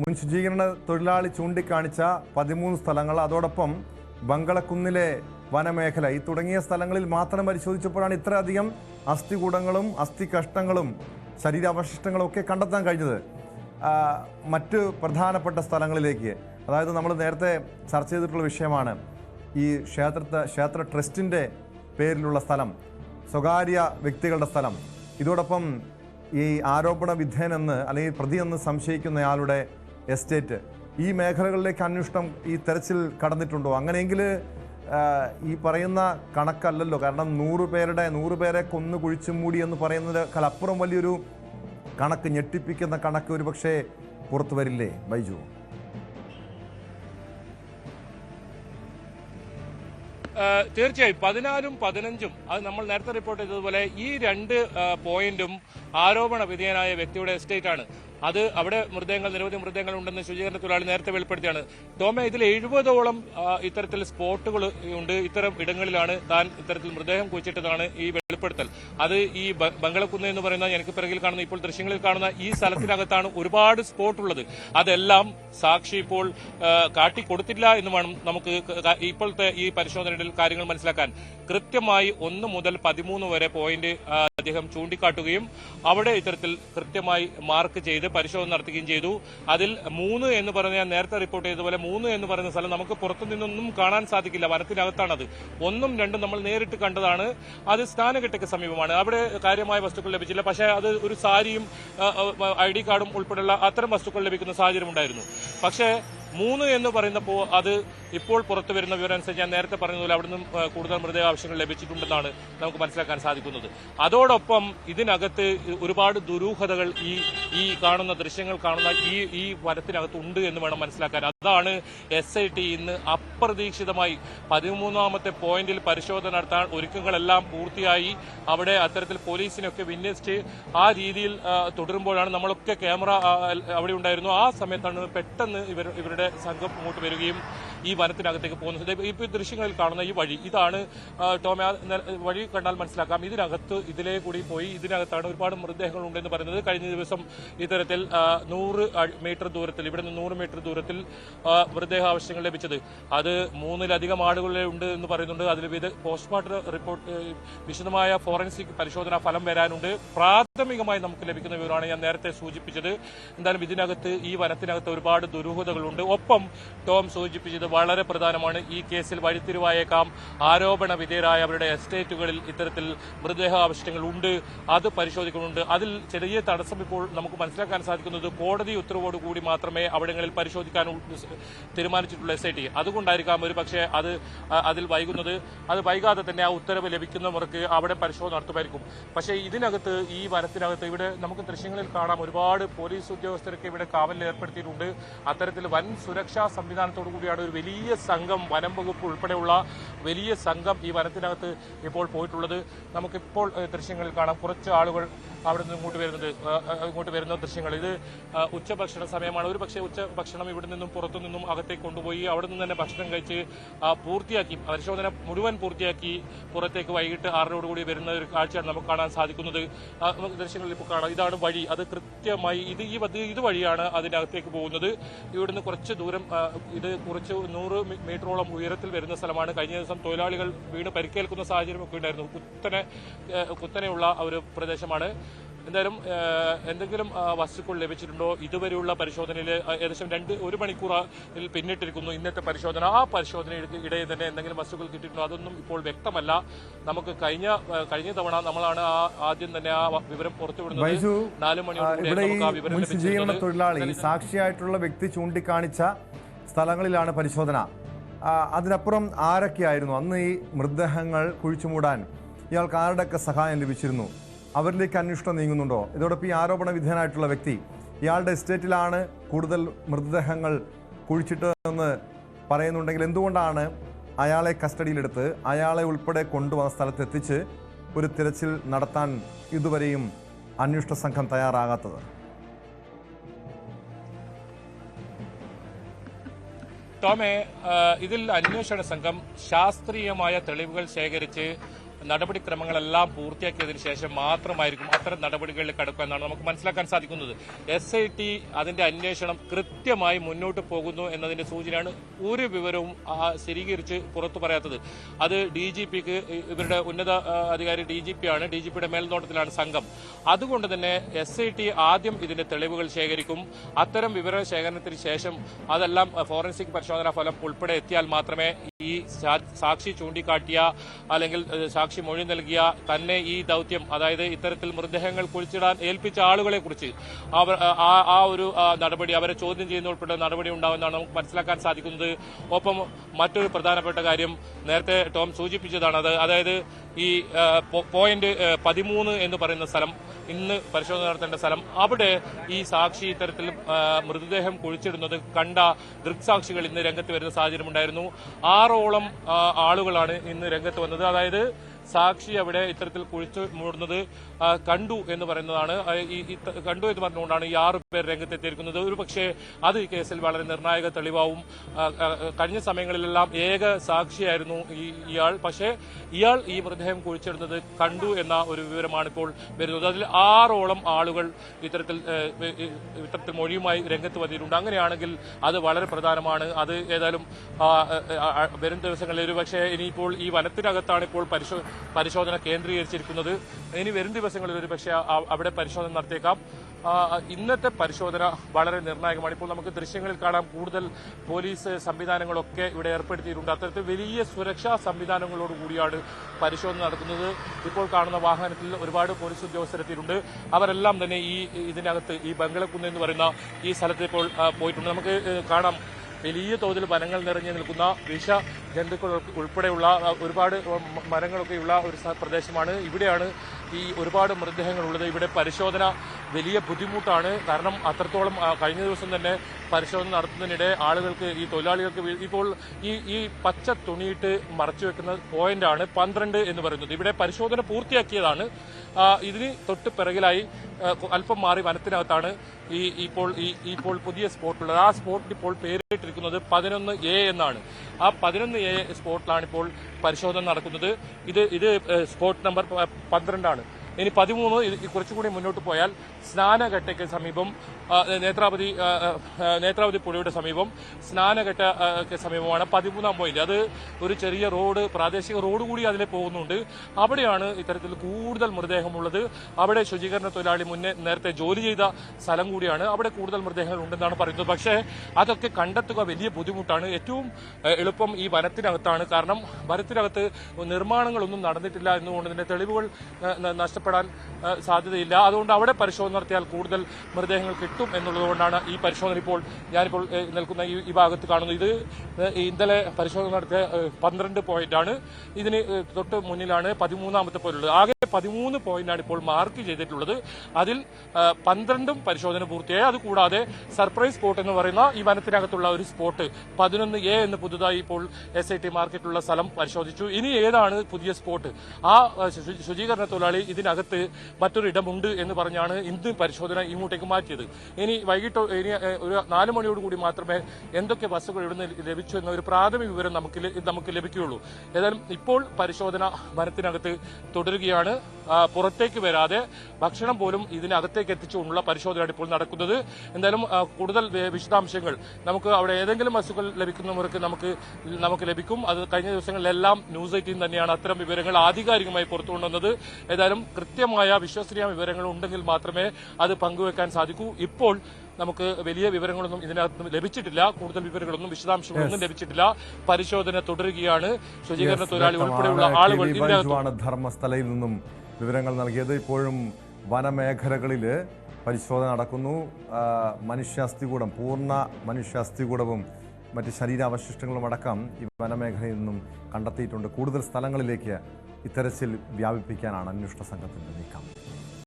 മുൻ ശുചീകരണ തൊഴിലാളി ചൂണ്ടിക്കാണിച്ച പതിമൂന്ന് സ്ഥലങ്ങൾ. അതോടൊപ്പം ബംഗളക്കുന്നിലെ വനമേഖല. ഈ തുടങ്ങിയ സ്ഥലങ്ങളിൽ മാത്രം പരിശോധിച്ചപ്പോഴാണ് ഇത്രയധികം അസ്ഥികൂടങ്ങളും അസ്ഥി കഷ്ടങ്ങളും ശരീരാവശിഷ്ടങ്ങളും ഒക്കെ കണ്ടെത്താൻ കഴിഞ്ഞത്. മറ്റ് പ്രധാനപ്പെട്ട സ്ഥലങ്ങളിലേക്ക്. അതായത് നമ്മൾ നേരത്തെ ചർച്ച ചെയ്തിട്ടുള്ള വിഷയമാണ് ഈ ക്ഷേത്രത്തെ ക്ഷേത്ര ട്രസ്റ്റിന്റെ പേരിലുള്ള സ്ഥലം സ്വകാര്യ വ്യക്തികളുടെ സ്ഥലം. ഇതോടൊപ്പം ഈ ആരോപണ വിധേയനെന്ന് അല്ലെങ്കിൽ പ്രതിയെന്ന് സംശയിക്കുന്നയാളുടെ എസ്റ്റേറ്റ് ഈ മേഖലകളിലേക്ക് അന്വേഷണം ഈ തെരച്ചിൽ കടന്നിട്ടുണ്ടോ? അങ്ങനെയെങ്കിൽ ഈ പറയുന്ന കണക്കല്ലല്ലോ. കാരണം നൂറ് പേരുടെ നൂറ് പേരെ കൊന്നു കുഴിച്ചു മൂടി എന്ന് പറയുന്നത് അപ്പുറം വലിയൊരു കണക്ക് ഞെട്ടിപ്പിക്കുന്ന കണക്ക് ഒരു പക്ഷേ പുറത്തു വരില്ലേ ബൈജു? തീർച്ചയായും പതിനാലും പതിനഞ്ചും. അത് നമ്മൾ നേരത്തെ റിപ്പോർട്ട് ചെയ്തതുപോലെ ഈ രണ്ട് പോയിന്റും ആരോപണ വിധേയനായ വ്യക്തിയുടെ എസ്റ്റേറ്റ് ആണ്. അത് അവിടെ മൃതദേഹങ്ങൾ നിരവധി മൃതദേഹങ്ങൾ ഉണ്ടെന്ന് ശുചീകരണ തൊഴിലാളി നേരത്തെ വെളിപ്പെടുത്തിയാണ്. ടോമെ ഇതിൽ എഴുപതോളം ഇത്തരത്തിൽ സ്പോട്ടുകൾ ഉണ്ട്. ഇത്തരം ഇടങ്ങളിലാണ് താൻ ഇത്തരത്തിൽ മൃതദേഹം കുഴിച്ചിട്ടതാണ് ഈ വെളിപ്പെടുത്തൽ. അത് ഈ ബംഗളക്കുന്ന് എന്ന് പറയുന്ന എനിക്ക് പിറകിൽ കാണുന്ന ഇപ്പോൾ ദൃശ്യങ്ങളിൽ കാണുന്ന ഈ സ്ഥലത്തിനകത്താണ് ഒരുപാട് സ്പോട്ട് ഉള്ളത് അതെല്ലാം സാക്ഷി ഇപ്പോൾ കാട്ടിക്കൊടുത്തില്ല എന്ന് വേണം നമുക്ക് ഇപ്പോഴത്തെ ഈ കാര്യങ്ങൾ മനസ്സിലാക്കാൻ. കൃത്യമായി ഒന്ന് മുതൽ പതിമൂന്ന് വരെ പോയിന്റ് അദ്ദേഹം ചൂണ്ടിക്കാട്ടുകയും അവിടെ ഇത്തരത്തിൽ കൃത്യമായി മാർക്ക് ചെയ്ത് പരിശോധന നടത്തുകയും ചെയ്തു. അതിൽ മൂന്ന് എന്ന് പറഞ്ഞ ഞാൻ നേരത്തെ റിപ്പോർട്ട് ചെയ്തതുപോലെ മൂന്ന് എന്ന് പറയുന്ന സ്ഥലം നമുക്ക് പുറത്തു നിന്നൊന്നും കാണാൻ സാധിക്കില്ല. വനത്തിനകത്താണത്. ഒന്നും രണ്ടും നമ്മൾ നേരിട്ട് കണ്ടതാണ്. അത് സ്നാനഘട്ടയ്ക്ക് സമീപമാണ്. അവിടെ കാര്യമായ വസ്തുക്കൾ ലഭിച്ചില്ല. പക്ഷേ അത് ഒരു സാരിയും ഐ ഡി കാർഡും ഉൾപ്പെടെയുള്ള അത്തരം വസ്തുക്കൾ ലഭിക്കുന്ന സാഹചര്യം ഉണ്ടായിരുന്നു. പക്ഷേ മൂന്ന് എന്ന് പറയുന്നപ്പോൾ അത് ഇപ്പോൾ പുറത്തു വരുന്ന വിവരം അനുസരിച്ച് ഞാൻ നേരത്തെ പറഞ്ഞതുപോലെ അവിടുന്ന് കൂടുതൽ മൃതദേഹ ആവശ്യങ്ങൾ ലഭിച്ചിട്ടുണ്ടെന്നാണ് നമുക്ക് മനസ്സിലാക്കാൻ സാധിക്കുന്നത്. അതോടൊപ്പം ഇതിനകത്ത് ഒരുപാട് ദുരൂഹതകൾ ഈ ഈ കാണുന്ന ദൃശ്യങ്ങൾ കാണുന്ന ഈ ഈ വനത്തിനകത്ത് ഉണ്ട് എന്ന് വേണം മനസ്സിലാക്കാൻ. അതാണ് എസ് ഐ ടി ഇന്ന് അപ്രതീക്ഷിതമായി പതിമൂന്നാമത്തെ പോയിന്റിൽ പരിശോധന നടത്താൻ ഒരുക്കങ്ങളെല്ലാം പൂർത്തിയായി. അവിടെ അത്തരത്തിൽ പോലീസിനൊക്കെ വിന്യസിച്ച് ആ രീതിയിൽ തുടരുമ്പോഴാണ് നമ്മളൊക്കെ ക്യാമറ അവിടെ ഉണ്ടായിരുന്നു. ആ സമയത്താണ് പെട്ടെന്ന് ഇവർ ഇവരുടെ സംഘം അങ്ങോട്ട് വരികയും ഈ വനത്തിനകത്തേക്ക് പോകുന്നത്. ഈ ദൃശ്യങ്ങളിൽ കാണുന്ന ഈ വഴി ഇതാണ് ടോമ വഴി കണ്ടാൽ മനസ്സിലാക്കാം. ഇതിനകത്ത് ഇതിലേ കൂടി പോയി ഇതിനകത്താണ് ഒരുപാട് മൃതദേഹങ്ങൾ ഉണ്ടെന്ന് പറയുന്നത്. കഴിഞ്ഞ ദിവസം ഇത്തരത്തിൽ നൂറ് മീറ്റർ ദൂരത്തിൽ ഇവിടെ നിന്ന് നൂറ് മീറ്റർ ദൂരത്തിൽ ആ, മൃതദേഹ ആവശ്യങ്ങൾ ലഭിച്ചത്. അത് മൂന്നിലധികം ആളുകളെ ഉണ്ട് എന്ന് പറയുന്നുണ്ട്. അതിൽ ഇത് പോസ്റ്റ്മോർട്ടം റിപ്പോർട്ട് വിശദമായ ഫോറൻസിക് പരിശോധനാ ഫലം വരാനുണ്ട്. പ്രാഥമികമായി നമുക്ക് ലഭിക്കുന്ന വിവരമാണ് ഞാൻ നേരത്തെ സൂചിപ്പിച്ചത്. എന്തായാലും ഇതിനകത്ത് ഈ വനത്തിനകത്ത് ഒരുപാട് ദുരൂഹതകളുണ്ട്. ഒപ്പം ടോം സൂചിപ്പിച്ചത് വളരെ പ്രധാനമാണ്. ഈ കേസിൽ വഴിത്തിരിവായേക്കാം. ആരോപണ വിധേയരായ അവരുടെ എസ്റ്റേറ്റുകളിൽ ഇത്തരത്തിൽ മൃതദേഹ ആവശ്യങ്ങൾ ഉണ്ട്. അത് പരിശോധിക്കുന്നുണ്ട്. അതിൽ ചെറിയ തടസ്സം ഇപ്പോൾ നമുക്ക് മനസ്സിലാക്കാൻ സാധിക്കുന്നത് കോടതി ഉത്തരവോടുകൂടി മാത്രമേ അവിടങ്ങളിൽ പരിശോധിക്കാൻ തീരുമാനിച്ചിട്ടുള്ള എസ് ഐ ടി. അതുകൊണ്ടായിരിക്കാം ഒരു പക്ഷേ അത് അതിൽ വൈകുന്നത്. അത് വൈകാതെ തന്നെ ആ ഉത്തരവ് ലഭിക്കുന്നവർക്ക് അവിടെ പരിശോധന നടത്തുമായിരിക്കും. പക്ഷേ ഇതിനകത്ത് ഈ വനത്തിനകത്ത് ഇവിടെ നമുക്ക് ദൃശ്യങ്ങളിൽ കാണാം ഒരുപാട് പോലീസ് ഉദ്യോഗസ്ഥരൊക്കെ ഇവിടെ കാവലിൽ ഏർപ്പെടുത്തിയിട്ടുണ്ട്. അത്തരത്തിൽ വൻ സുരക്ഷാ സംവിധാനത്തോടു കൂടിയാണ് ഒരു വലിയ സംഘം വനം വകുപ്പ് ഉൾപ്പെടെയുള്ള വലിയ സംഘം ഈ വനത്തിനകത്ത് ഇപ്പോൾ പോയിട്ടുള്ളത്. നമുക്കിപ്പോൾ ദൃശ്യങ്ങളിൽ കാണാം. കുറച്ച് ആളുകൾ അവിടെ നിന്ന് ഇങ്ങോട്ട് വരുന്നത് ഇങ്ങോട്ട് വരുന്ന ദൃശ്യങ്ങൾ. ഇത് ഉച്ചഭക്ഷണ സമയമാണ്. ഒരു പക്ഷേ ഉച്ചഭക്ഷണം ഇവിടെ നിന്നും പുറത്തു നിന്നും അകത്തേക്ക് കൊണ്ടുപോയി അവിടെ നിന്ന് തന്നെ ഭക്ഷണം കഴിച്ച് പൂർത്തിയാക്കി പരിശോധന മുഴുവൻ പൂർത്തിയാക്കി പുറത്തേക്ക് വൈകിട്ട് ആറിനോടുകൂടി വരുന്ന ഒരു കാഴ്ചയാണ് നമുക്ക് കാണാൻ സാധിക്കുന്നത്. നമുക്ക് ദൃശ്യങ്ങളിൽ ഇപ്പോൾ കാണാം. ഇതാണ് വഴി. അത് കൃത്യമായി ഇത് ഈ ഇത് വഴിയാണ് അതിനകത്തേക്ക് പോകുന്നത്. ഇവിടുന്ന് കുറച്ച് ദൂരം ഇത് കുറച്ച് നൂറ് മീറ്ററോളം ഉയരത്തിൽ വരുന്ന സ്ഥലമാണ്. കഴിഞ്ഞ ദിവസം തൊഴിലാളികൾ വീണ് പരിക്കേൽക്കുന്ന സാഹചര്യം ഒക്കെ ഉണ്ടായിരുന്നു. കുത്തനെ കുത്തനെയുള്ള ഒരു പ്രദേശമാണ്. എന്തായാലും എന്തെങ്കിലും വസ്തുക്കൾ ലഭിച്ചിട്ടുണ്ടോ? ഇതുവരെയുള്ള പരിശോധനയിൽ ഏകദേശം രണ്ട് ഒരു മണിക്കൂറിൽ പിന്നിട്ടിരിക്കുന്നു ഇന്നത്തെ പരിശോധന. ആ പരിശോധനയ്ക്ക് ഇടയിൽ തന്നെ എന്തെങ്കിലും വസ്തുക്കൾ കിട്ടിയിട്ടുണ്ടോ? അതൊന്നും ഇപ്പോൾ വ്യക്തമല്ല. നമുക്ക് കഴിഞ്ഞ കഴിഞ്ഞ തവണ നമ്മളാണ് ആ ആദ്യം തന്നെ ആ വിവരം പുറത്തുവിടുന്നത്. നാല് നമുക്ക് ആ വിവരം ലഭിച്ചിരുന്നത് തൊഴിലാളി സാക്ഷിയായിട്ടുള്ള വ്യക്തി ചൂണ്ടിക്കാണിച്ച സ്ഥലങ്ങളിലാണ് പരിശോധന. അതിനപ്പുറം ആരൊക്കെയായിരുന്നു? അന്ന് ഈ മൃതദേഹങ്ങൾ കുഴിച്ചുമൂടാൻ ഇയാൾക്ക് ആരുടെയൊക്കെ സഹായം ലഭിച്ചിരുന്നു? അവരിലേക്ക് അന്വേഷണം നീങ്ങുന്നുണ്ടോ? ഇതോടൊപ്പം ഈ ആരോപണ വിധേയനായിട്ടുള്ള വ്യക്തി ഇയാളുടെ എസ്റ്റേറ്റിലാണ് കൂടുതൽ മൃതദേഹങ്ങൾ കുഴിച്ചിട്ടതെന്ന് പറയുന്നുണ്ടെങ്കിൽ എന്തുകൊണ്ടാണ് അയാളെ കസ്റ്റഡിയിലെടുത്ത് അയാളെ ഉൾപ്പെടെ കൊണ്ടുവന്ന സ്ഥലത്തെത്തിച്ച് ഒരു തിരച്ചിൽ നടത്താൻ ഇതുവരെയും അന്വേഷണ സംഘം തയ്യാറാകാത്തത്? ടോമെ ഇതിൽ അന്വേഷണ സംഘം ശാസ്ത്രീയമായ തെളിവുകൾ ശേഖരിച്ച് നടപടിക്രമങ്ങളെല്ലാം പൂർത്തിയാക്കിയതിന് ശേഷം മാത്രമായിരിക്കും അത്തരം നടപടികളിൽ കടക്കുക എന്നാണ് നമുക്ക് മനസ്സിലാക്കാൻ സാധിക്കുന്നത്. എസ് ഐ ടി അതിന്റെ അന്വേഷണം കൃത്യമായി മുന്നോട്ട് പോകുന്നു എന്നതിന്റെ സൂചനയാണ് ഒരു വിവരവും സ്ഥിരീകരിച്ച് പുറത്തു പറയാത്തത്. അത് ഡി ജി പിക്ക് ഇവരുടെ ഉന്നത അധികാരി ഡി ജി പി ആണ് ഡി ജി പിയുടെ മേൽനോട്ടത്തിലാണ് സംഘം. അതുകൊണ്ട് തന്നെ എസ് ഐ ടി ആദ്യം ഇതിന്റെ തെളിവുകൾ ശേഖരിക്കും. അത്തരം വിവര ശേഖരണത്തിന് ശേഷം അതെല്ലാം ഫോറൻസിക് പരിശോധനാ ഫലം ഉൾപ്പെടെ എത്തിയാൽ മാത്രമേ ഈ സാക്ഷി ചൂണ്ടിക്കാട്ടിയ അല്ലെങ്കിൽ സാക്ഷി മൊഴി നൽകിയ തന്നെ ഈ ദൗത്യം അതായത് ഇത്തരത്തിൽ മൃതദേഹങ്ങൾ കുഴിച്ചിടാൻ ഏൽപ്പിച്ച ആളുകളെ കുറിച്ച് അവർ ആ ഒരു നടപടി അവരെ ചോദ്യം ചെയ്യുന്ന ഉൾപ്പെടെ നടപടി ഉണ്ടാവുമെന്നാണ് നമുക്ക് മനസ്സിലാക്കാൻ സാധിക്കുന്നത്. ഒപ്പം മറ്റൊരു പ്രധാനപ്പെട്ട കാര്യം നേരത്തെ ടോം സൂചിപ്പിച്ചതാണ് അത് അതായത് ഈ പോയിന്റ് പതിമൂന്ന് എന്ന് പറയുന്ന സ്ഥലം ഇന്ന് പരിശോധന നടത്തേണ്ട സ്ഥലം അവിടെ ഈ സാക്ഷി ഇത്തരത്തിൽ മൃതദേഹം കുഴിച്ചിടുന്നത് കണ്ട ദൃക്സാക്ഷികൾ ഇന്ന് രംഗത്ത് വരുന്ന സാഹചര്യമുണ്ടായിരുന്നു. ആറോളം ആളുകളാണ് ഇന്ന് രംഗത്ത് വന്നത്. അതായത് സാക്ഷി അവിടെ ഇത്തരത്തിൽ കുഴിച്ചു മൂടുന്നത് കണ്ടു എന്ന് പറയുന്നതാണ്. കണ്ടു എന്ന് പറഞ്ഞുകൊണ്ടാണ് ഈ ആറ് പേർ രംഗത്തെത്തിയിരിക്കുന്നത്. ഒരു പക്ഷേ അത് ഈ കേസിൽ വളരെ നിർണായക തെളിവാവും. കഴിഞ്ഞ സമയങ്ങളിലെല്ലാം ഏക സാക്ഷിയായിരുന്നു ഈ ഇയാൾ. പക്ഷേ ഇയാൾ ഈ മൃതദേഹം കുഴിച്ചിടുന്നത് കണ്ടു എന്ന ഒരു വിവരമാണ് ഇപ്പോൾ വരുന്നത്. അതിൽ ആറോളം ആളുകൾ ഇത്തരത്തിൽ ഇത്തരത്തിൽ മൊഴിയുമായി രംഗത്ത് വന്നിട്ടുണ്ട്. അങ്ങനെയാണെങ്കിൽ അത് വളരെ പ്രധാനമാണ്. അത് ഏതായാലും വരും ദിവസങ്ങളിൽ ഒരു പക്ഷേ ഇനിയിപ്പോൾ ഈ വനത്തിനകത്താണ് ഇപ്പോൾ പരിശോ പരിശോധന കേന്ദ്രീകരിച്ചിരിക്കുന്നത്. ഇനി വരും ദിവസങ്ങളിൽ ഒരു പക്ഷേ അവിടെ പരിശോധന നടത്തിയേക്കാം ഇന്നത്തെ പരിശോധന വളരെ നിർണായകമാണ്. ഇപ്പോൾ നമുക്ക് ദൃശ്യങ്ങളിൽ കാണാം കൂടുതൽ പോലീസ് സംവിധാനങ്ങളൊക്കെ ഇവിടെ ഏർപ്പെടുത്തിയിട്ടുണ്ട്. അത്തരത്തിൽ വലിയ സുരക്ഷാ സംവിധാനങ്ങളോട് കൂടിയാണ് പരിശോധന നടത്തുന്നത് ഇപ്പോൾ കാണുന്ന വാഹനത്തിൽ ഒരുപാട് പോലീസ് ഉദ്യോഗസ്ഥരെത്തിയിട്ടുണ്ട് അവരെല്ലാം തന്നെ ഈ ഇതിനകത്ത് ഈ ബംഗളക്കുന്ന് എന്ന് പറയുന്ന ഈ സ്ഥലത്ത് ഇപ്പോൾ പോയിട്ടുണ്ട്. നമുക്ക് കാണാം. വലിയ തോതിൽ വനങ്ങൾ നിറഞ്ഞു നിൽക്കുന്ന വിഷ ജന്തുക്കൾ ഉൾപ്പെടെയുള്ള ഒരുപാട് മരങ്ങളൊക്കെയുള്ള ഒരു പ്രദേശമാണ്. ഇവിടെയാണ് ഈ ഒരുപാട് മൃതദേഹങ്ങൾ ഉള്ളത് ഇവിടെ പരിശോധന വലിയ ബുദ്ധിമുട്ടാണ്. കാരണം അത്രത്തോളം കഴിഞ്ഞ ദിവസം തന്നെ പരിശോധന നടത്തുന്നതിനിടെ ആളുകൾക്ക് ഈ തൊഴിലാളികൾക്ക് ഇപ്പോൾ ഈ ഈ പച്ച തുണിയിട്ട് മറച്ചു വെക്കുന്ന പോയിന്റാണ് പന്ത്രണ്ട് എന്ന് പറയുന്നത്. ഇവിടെ പരിശോധന പൂർത്തിയാക്കിയതാണ്. ഇതിന് തൊട്ട് പിറകിലായി അല്പം മാറി വനത്തിനകത്താണ് ഈ ഇപ്പോൾ ഈ ഇപ്പോൾ പുതിയ സ്പോട്ടുള്ളത്. ആ സ്പോട്ടിൽ ഇപ്പോൾ പേരിട്ടിരിക്കുന്നത് പതിനൊന്ന് എ എന്നാണ്. ആ പതിനൊന്ന് എ സ്പോട്ടിലാണ് ഇപ്പോൾ പരിശോധന നടക്കുന്നത്. ഇത് ഇത് സ്പോട്ട് നമ്പർ പന്ത്രണ്ടാണ്. ഇനി പതിമൂന്ന് കുറച്ചുകൂടി മുന്നോട്ട് പോയാൽ സ്നാനഘട്ടയ്ക്ക് സമീപം നേത്രാവതി നേത്രാവതി പുഴയുടെ സമീപം സ്നാനഘട്ട ആ, ക്ക് സമീപമാണ് പതിമൂന്നാം പോയിന്റ് അത് ഒരു ചെറിയ റോഡ് പ്രാദേശിക റോഡ് കൂടി അതിലെ പോകുന്നുണ്ട്. അവിടെയാണ് ഇത്തരത്തിൽ കൂടുതൽ മൃതദേഹമുള്ളത്. അവിടെ ശുചീകരണ തൊഴിലാളി മുന്നേ നേരത്തെ ജോലി ചെയ്ത സ്ഥലം കൂടിയാണ്. അവിടെ കൂടുതൽ മൃതദേഹങ്ങൾ ഉണ്ടെന്നാണ് പറയുന്നത്. പക്ഷേ അതൊക്കെ കണ്ടെത്തുക വലിയ ബുദ്ധിമുട്ടാണ്. ഏറ്റവും എളുപ്പം ഈ വനത്തിനകത്താണ്. കാരണം വനത്തിനകത്ത് നിർമ്മാണങ്ങളൊന്നും നടന്നിട്ടില്ല എന്നുകൊണ്ട് തന്നെ തെളിവുകൾ ഏഹ്, ഏഹ്, സാധ്യതയില്ല. അതുകൊണ്ട് അവിടെ പരിശോധന നടത്തിയാൽ കൂടുതൽ മൃതദേഹങ്ങൾ കിട്ടും എന്നുള്ളതുകൊണ്ടാണ് ഈ പരിശോധന ഇപ്പോൾ ഞാനിപ്പോൾ നിൽക്കുന്ന ഈ ഭാഗത്ത് കാണുന്നത്. ഇത് ഇന്നലെ പരിശോധന നടത്തിയ പന്ത്രണ്ട് പോയിന്റാണ് ഇതിന് തൊട്ട് മുന്നിലാണ് പതിമൂന്നാമത്തെ പോലുള്ളത് ആകെ പതിമൂന്ന് പോയിന്റാണ് ഇപ്പോൾ മാർക്ക് ചെയ്തിട്ടുള്ളത്. അതിൽ പന്ത്രണ്ടും പരിശോധന പൂർത്തിയായി. അതുകൂടാതെ സർപ്രൈസ് സ്പോട്ട് എന്ന് പറയുന്ന ഈ വനത്തിനകത്തുള്ള ഒരു സ്പോട്ട് പതിനൊന്ന് എ എന്ന് പുതുതായി ഇപ്പോൾ എസ് ഐ ടി മാർക്കറ്റിലുള്ള സ്ഥലം പരിശോധിച്ചു. ഇനി ഏതാണ് പുതിയ സ്പോട്ട്? ആ ശുചീകരണ തൊഴിലാളി ഇതിനകത്ത് മറ്റൊരു ഇടമുണ്ട് എന്ന് പറഞ്ഞാണ് ഇന്ന് പരിശോധന ഇങ്ങോട്ടേക്ക് മാറ്റിയത്. ഇനി വൈകിട്ട് ഇനി ഒരു നാല് മണിയോട് കൂടി മാത്രമേ എന്തൊക്കെ ബസ്സുകൾ ഇവിടുന്ന് ലഭിച്ചു എന്ന ഒരു പ്രാഥമിക വിവരം നമുക്ക് നമുക്ക് ലഭിക്കുകയുള്ളൂ. ഏതായാലും ഇപ്പോൾ പരിശോധന വനത്തിനകത്ത് തുടരുകയാണ്. പുറത്തേക്ക് വരാതെ ഭക്ഷണം പോലും ഇതിനകത്തേക്ക് എത്തിച്ചുകൊണ്ടുള്ള പരിശോധനയാണ് ഇപ്പോൾ നടക്കുന്നത്. എന്തായാലും കൂടുതൽ വിശദാംശങ്ങൾ നമുക്ക് അവിടെ ഏതെങ്കിലും വസ്തുക്കൾ ലഭിക്കുന്നവർക്ക് നമുക്ക് നമുക്ക് ലഭിക്കും. അത് കഴിഞ്ഞ ദിവസങ്ങളിലെല്ലാം ന്യൂസ് എയ്റ്റീൻ തന്നെയാണ് അത്തരം വിവരങ്ങൾ ആധികാരികമായി പുറത്തുകൊണ്ടുവന്നത് ഏതായാലും കൃത്യമായ വിശ്വസനീയ വിവരങ്ങൾ ഉണ്ടെങ്കിൽ മാത്രമേ അത് പങ്കുവെക്കാൻ സാധിക്കൂ. ഇപ്പോൾ നമുക്ക് വലിയ വിവരങ്ങളൊന്നും ഇതിനകത്ത് ലഭിച്ചിട്ടില്ല. കൂടുതൽ വിവരങ്ങളൊന്നും വിശദാംശങ്ങളൊന്നും ലഭിച്ചിട്ടില്ല. പരിശോധന തുടരുകയാണ്. ശുചീകരണ തൊഴിലാളി ഉൾപ്പെടെയുള്ള ആളുകൾ ധർമ്മസ്ഥലയിൽ നിന്നും വിവരങ്ങൾ നൽകിയത്. ഇപ്പോഴും വനമേഖലകളിൽ പരിശോധന നടക്കുന്നു. മനുഷ്യാസ്ഥി മനുഷ്യാസ്ഥികൂടം പൂർണ മനുഷ്യാസ്ഥികൂടവും മറ്റ് ശരീരാവശിഷ്ടങ്ങളും അടക്കം ഈ വനമേഖലയിൽ നിന്നും കണ്ടെത്തിയിട്ടുണ്ട്. കൂടുതൽ സ്ഥലങ്ങളിലേക്ക് ഇത്തരത്തിൽ വ്യാപിപ്പിക്കാനാണ് അന്വേഷണ സംഘത്തിന്റെ നീക്കം.